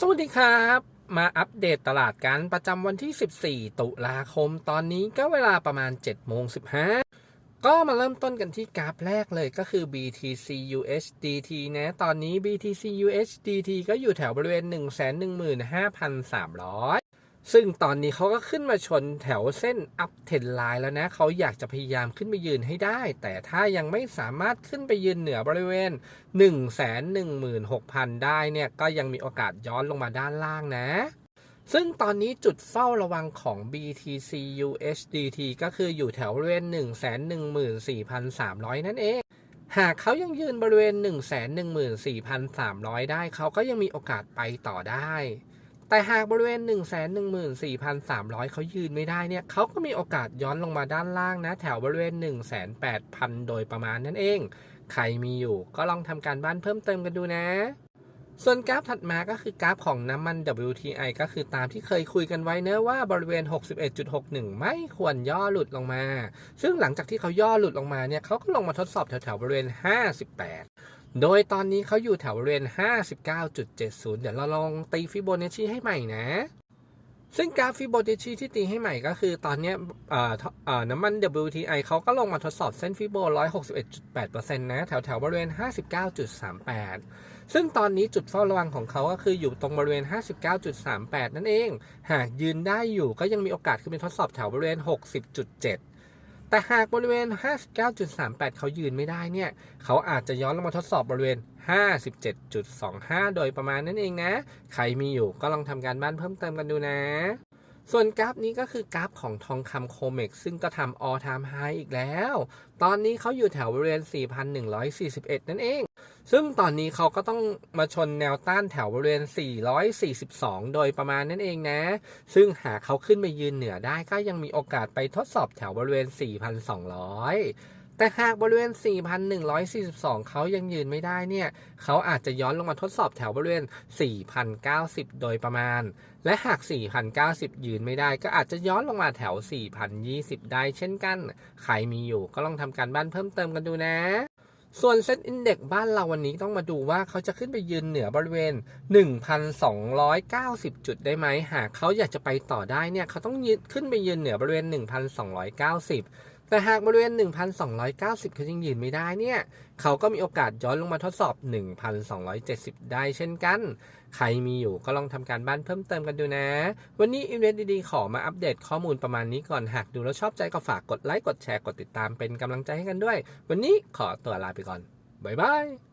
สวัสดีครับ มาอัปเดตตลาดกันประจำวันที่ 14 ตุลาคม ตอนนี้ก็เวลาประมาณ7โมง15 ก็มาเริ่มต้นกันที่กราฟแรกเลยก็คือ BTC USDT นะ ตอนนี้ BTC USDT ก็อยู่แถวบริเวณ 115,300 ซึ่งตอนนี้เขาก็ขึ้นมาชนแถวเส้น up trend line แล้วนะ เขาอยากจะพยายามขึ้นไปยืนให้ได้ แต่ถ้ายังไม่สามารถขึ้นไปยืนเหนือบริเวณ 116,000 ได้เนี่ย ก็ยังมีโอกาสย้อนลงมาด้านล่างนะ ซึ่งตอนนี้จุดเฝ้าระวังของ BTC USDT ก็คืออยู่แถวบริเวณ 114,300 นั่นเองหากเขายังยืนบริเวณ 114,300 ได้ เขาก็ยังมีโอกาสไปต่อได้ แต่หากบริเวณ 114,300 เขายืนไม่ได้เนี่ยเขาก็มีโอกาสย้อนลงมาด้านล่างนะ แถวบริเวณ 1 8 0 0 0 โดยประมาณนั่นเอง ใครมีอยู่ก็ลองทำการบ้านเพิ่มเติมกันดูนะ ส่วนกราฟถัดมาก็คือกราฟของน้ำมัน WTI ก็คือตามที่เคยคุยกันไว้เนะว่าบริเวณ 61.61 ไม่ควรย่อหลุดลงมา ซึ่งหลังจากที่เขาย่อหลุดลงมาเนี่ยเขาก็ลงมาทดสอบแถวๆบริเวณ 58 โดยตอนนี้เขาอยู่แถวบริเวณ 59.70 เดี๋ยวเราลองตีฟิโบนัชชีให้ใหม่นะ ซึ่งกราฟฟิโบนัชชีที่ตีให้ใหม่ก็คือตอนนี้น้ำมัน WTI เขาก็ลงมาทดสอบเส้นฟิโบ 161.8%นะ แถวแถวๆบริเวณ 59.38 ซึ่งตอนนี้จุดเฝ้าระวังของเขาก็คืออยู่ตรงบริเวณ 59.38 นั่นเอง หากยืนได้อยู่ก็ยังมีโอกาสขึ้นไปทดสอบแถวบริเวณ 60.7 แต่หากบริเวณ 59.38 เขายืนไม่ได้เนี่ย เขาอาจจะย้อนลงมาทดสอบบริเวณ 57.25 โดยประมาณนั่นเองนะ ใครมีอยู่ก็ลองทำการบ้านเพิ่มเติมกันดูนะ ส่วนกราฟนี้ก็คือกราฟของทองคำโคเมกซึ่งก็ทำ all time high อีกแล้ว ตอนนี้เขาอยู่แถวบริเวณ 4,141 นั่นเอง ซึ่งตอนนี้เขาก็ต้องมาชนแนวต้านแถวบริเวณ 442 โดยประมาณนั่นเองนะ ซึ่งหากเขาขึ้นไปยืนเหนือได้ก็ยังมีโอกาสไปทดสอบแถวบริเวณ 4,200 แต่หากบริเวณ 4,142 เขายังยืนไม่ได้เนี่ย เขาอาจจะย้อนลงมาทดสอบแถวบริเวณ 4,090 โดยประมาณ และหาก 4,090 ยืนไม่ได้ ก็อาจจะย้อนลงมาแถว 4,020 ได้เช่นกัน ใครมีอยู่ก็ลองทำการบ้านเพิ่มเติมกันดูนะส่วนเซ็ตอินเด็กบ้านเราวันนี้ต้องมาดูว่าเขาจะขึ้นไปยืนเหนือบริเวณ 1,290 จุดได้ไหม หากเขาอยากจะไปต่อได้เนี่ย เขาต้องยืนขึ้นไปยืนเหนือบริเวณ 1,290 แต่หากบริเวณ 1,290 เขายังยืนไม่ได้เนี่ย เขาก็มีโอกาสย้อนลงมาทดสอบ 1,270 ได้เช่นกัน ใครมีอยู่ก็ลองทำการบ้านเพิ่มเติมกันดูนะ วันนี้อินเวสต์ดีๆ ขอมาอัปเดตข้อมูลประมาณนี้ก่อน หากดูแล้วชอบใจก็ฝากกดไลค์ กดแชร์ กดติดตามเป็นกำลังใจให้กันด้วย วันนี้ขอตัวลาไปก่อน บ๊ายบาย